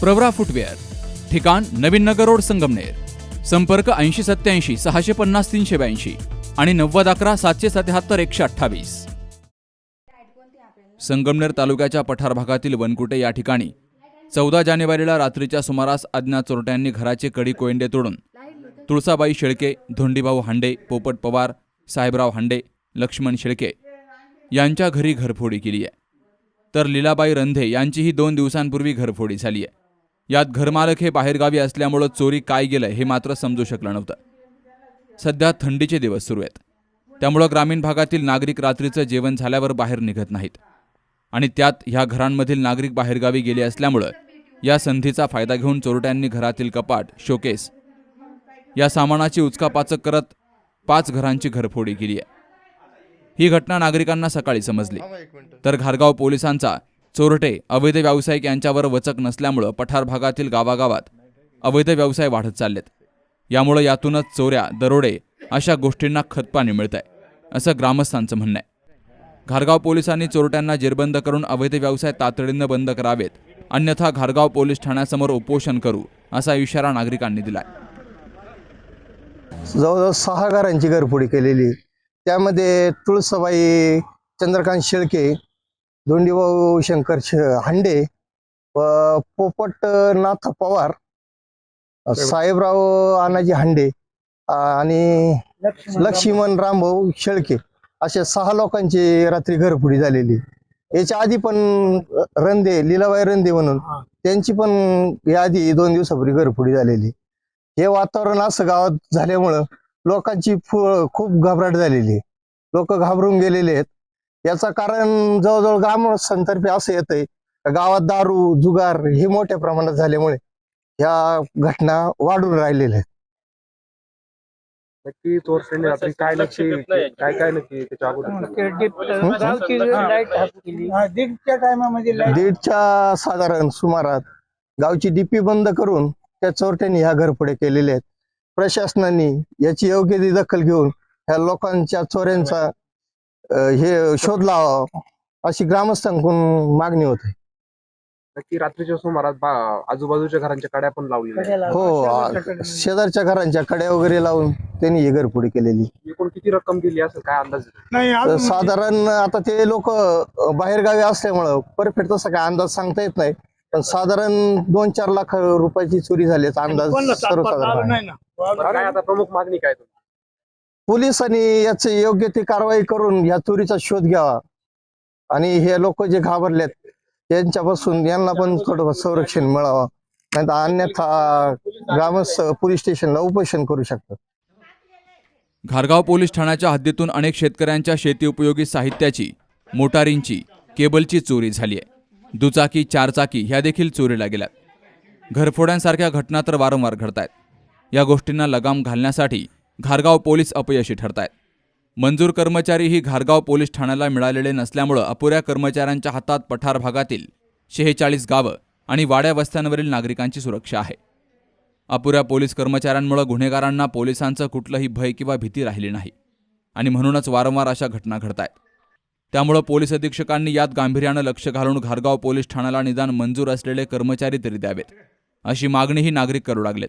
Pravara footwear ठिकाण नवीन नगर road Sangamner संपर्क ऐंशी सत्याऐंशी सहाशे पन्नास तीनशे ब्याऐंशी आणि नव्वद अकरा सातशे सत्याहत्तर एकशे अठ्ठावीस. संगमनेर तालुक्याच्या पठार भागातील वनकुटे या ठिकाणी चौदा जानेवारीला रात्रीच्या सुमारास अज्ञात चोरट्यांनी घराचे कडी कोयंडे तोडून तुळसाबाई शेळके धोंडीभाऊ हांडे पोपट पवार साहेबराव हांडे लक्ष्मण शेळके यांच्या घरी घरफोडी केली आहे तर लीलाबाई रंधे यांचीही दोन दिवसांपूर्वी घरफोडी झाली आहे यात घरमालक हे बाहेरगावी असल्यामुळं चोरी काय गेलं हे मात्र समजू शकलं नव्हतं. सध्या थंडीचे दिवस सुरू आहेत. त्यामुळं ग्रामीण भागातील नागरिक रात्रीचं जेवण झाल्यावर बाहेर निघत नाहीत. आणि त्यात ह्या घरांमधील नागरिक बाहेरगावी गेले असल्यामुळं या संधीचा फायदा घेऊन चोरट्यांनी घरातील कपाट शोकेस या सामानाची उचकापाचक करत पाच घरांची घरफोडी केली आहे. ही घटना नागरिकांना सकाळी समजली. तर घारगाव पोलिसांचा चोरटे अवैध व्यावसायिक यांच्यावर वचक नसल्यामुळं पठार भागातील गावागावात अवैध व्यवसाय वाढत चाललेत. यामुळं यातूनच चोऱ्या दरोडे अशा गोष्टींना खतपाणी मिळत आहे असं ग्रामस्थांचं म्हणणं आहे घारगाव पोलिसांनी चोरट्यांना जेरबंद करून अवैध व्यवसाय तातडीनं बंद करावेत अन्यथा घारगाव पोलीस ठाण्यासमोर उपोषण करू असा इशारा नागरिकांनी दिलाय. जवळजवळ सहा घरांची घरफोडी केलेली. त्यामध्ये तुळसाबाई चंद्रकांत शेळके धोंडीभाऊ शंकर हांडे व पोपट नाथ पवार साहेबराव आनाजी हांडे आणि लक्ष्मण रामभाऊ शेळके अशा सहा लोकांची रात्री घरफोडी झालेली. याच्या आधी पण रंदे लीलाबाई रंदे म्हणून त्यांची पण याआधी दोन दिवसापूर्वी घरफोडी झालेली. हे वातावरण असं गावात झाल्यामुळं लोकांची खूप घबराट झालेली. लोक घाबरून गेलेले आहेत. याचं कारण जवळजवळ ग्रामस्थांतर्फे असं येतंय. का गावात दारू जुगार हे मोठ्या प्रमाणात झाल्यामुळे ह्या घटना वाढून राहिलेल्या आहेत. नक्की चोरट्यांनी रात्री काय नक्की काय काय नक्की त्याच्या अगोदर? दीडच्या टायमामध्ये लाइट दीडच्या साधारण सुमारात गावची डीपी बंद करून त्या चोरट्यांनी ह्या घरफोड्या केलेल्या आहेत. प्रशासनाने याची योग्य ती दखल घेऊन ह्या लोकांच्या चोऱ्यांचा हे शोध लावा अशी ग्रामस्थांकडून मागणी होते. रात्रीच्या सुमारास बा- आजूबाजूच्या घरांच्या कड्या पण लावलेल्या हो शेजारच्या घरांच्या कड्या वगैरे लावून त्यांनी ही घरफोडी केलेली. एकूण किती रक्कम गेली असेल? काय अंदाज आहे? नाही तर अजून साधारण आता ते लोक बाहेरगावी असल्यामुळं परफेक्ट तसा काय अंदाज सांगता येत नाही. पण साधारण दोन चार लाख रुपयाची चोरी झाल्याचा अंदाज सर्वसाधारण आहे. नाही ना. काय आता प्रमुख मागणी काय तुमची? पोलिसांनी याची योग्य ती कारवाई करून या चोरीचा शोध घ्यावा. आणि हे लोक जे घाबरलेत यांच्यापासून यांना पण थोडं संरक्षण मिळावं. नाही अन्यथा ग्रामस्थ पोलीस स्टेशनला उपोषण करू शकतात. घारगाव पोलीस ठाण्याच्या हद्दीतून अनेक शेतकऱ्यांच्या शेती उपयोगी साहित्याची मोटारींची केबलची चोरी झाली आहे. दुचाकी चारचाकी ह्या देखील चोरीला गेल्यात. घरफोड्यांसारख्या घटना तर वारंवार घडतायत. या गोष्टींना लगाम घालण्यासाठी घारगाव पोलीस अपयशी ठरतायत. मंजूर कर्मचारीही घारगाव पोलीस ठाण्याला मिळालेले नसल्यामुळं अपुऱ्या कर्मचाऱ्यांच्या हातात पठार भागातील शेहेचाळीस गावं आणि वाड्या वस्त्यांवरील नागरिकांची सुरक्षा आहे. अपुऱ्या पोलीस कर्मचाऱ्यांमुळे गुन्हेगारांना पोलिसांचं कुठलंही भय किंवा भीती राहिली नाही आणि म्हणूनच वारंवार अशा घटना घडत आहेत त्यामुळं पोलीस अधीक्षकांनी यात गांभीर्यानं लक्ष घालून घारगाव पोलीस ठाण्याला निदान मंजूर असलेले कर्मचारी तरी द्यावेत. अशी मागणीही नागरिक करू लागलेत.